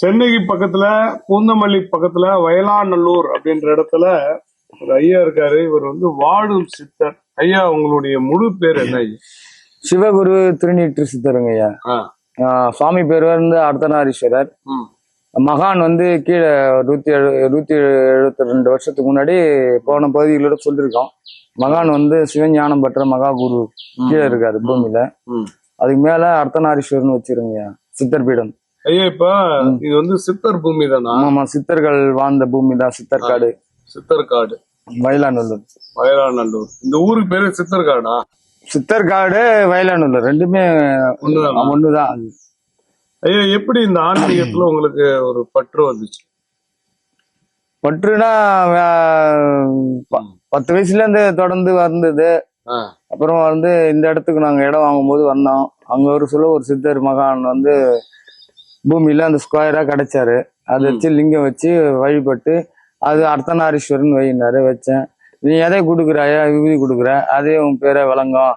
சென்னைக்கு பக்கத்துல பூந்தமல்லி பக்கத்துல வயலாநல்லூர் அப்படின்ற இடத்துல ஒரு ஐயா இருக்காரு. இவர் வந்து வாழும் சித்தர். ஐயா உங்களுடைய முழு பேர் என்ன? ஐயா சிவகுரு திருநீற்று சித்தருங்க ஐயா. சுவாமி பேர் வந்து அர்த்தநாரீஸ்வரர். மகான் வந்து கீழே நூத்தி எழு நூத்தி எழுபத்தி ரெண்டு வருஷத்துக்கு முன்னாடி போன பகுதிகளோட சொல்லியிருக்கோம். மகான் வந்து சிவஞானம் பெற்ற மகா குரு கீழே இருக்காரு பூமியில. அதுக்கு மேல அர்த்தநாரீஸ்வரன் வச்சிருங்க சித்தர் பீடம். ஐயா இப்ப இது வந்து சித்தர் பூமி தானா ஆமா சித்தர்கள் வாழ்ந்த பூமி தான் சித்தர்காடு. சித்தர் காடு வயலாநல்லூர். வயலாநல்லூர். இந்த ஊருக்கு பேரு சித்தர் காடா சித்தர்காடு வயலாநல்லூர். ரெண்டுமே ஒண்ணுதானா? ஒண்ணுதான். ஐயா எப்படி இந்த ஆன்மீகத்துல உங்களுக்கு ஒரு பற்று வந்துச்சு? பற்றுனா பத்து வயசுல இருந்து தொடர்ந்து வந்தது. அப்புறம் வந்து இந்த இடத்துக்கு நாங்க இடம் வாங்கும்போது வந்தோம். அங்க ஒரு சொல்ல ஒரு சித்தர் மகான் வந்து பூமியில அந்த ஸ்கொயரா கிடைச்சாரு. அதை வச்சு லிங்கம் வச்சு வழிபட்டு அது அர்த்தநாரீஸ்வரன் வைனாரு வச்சேன். நீ எதை கொடுக்குறாயா விபூதி கொடுக்குற. அதே உன் பேரை விளங்கும்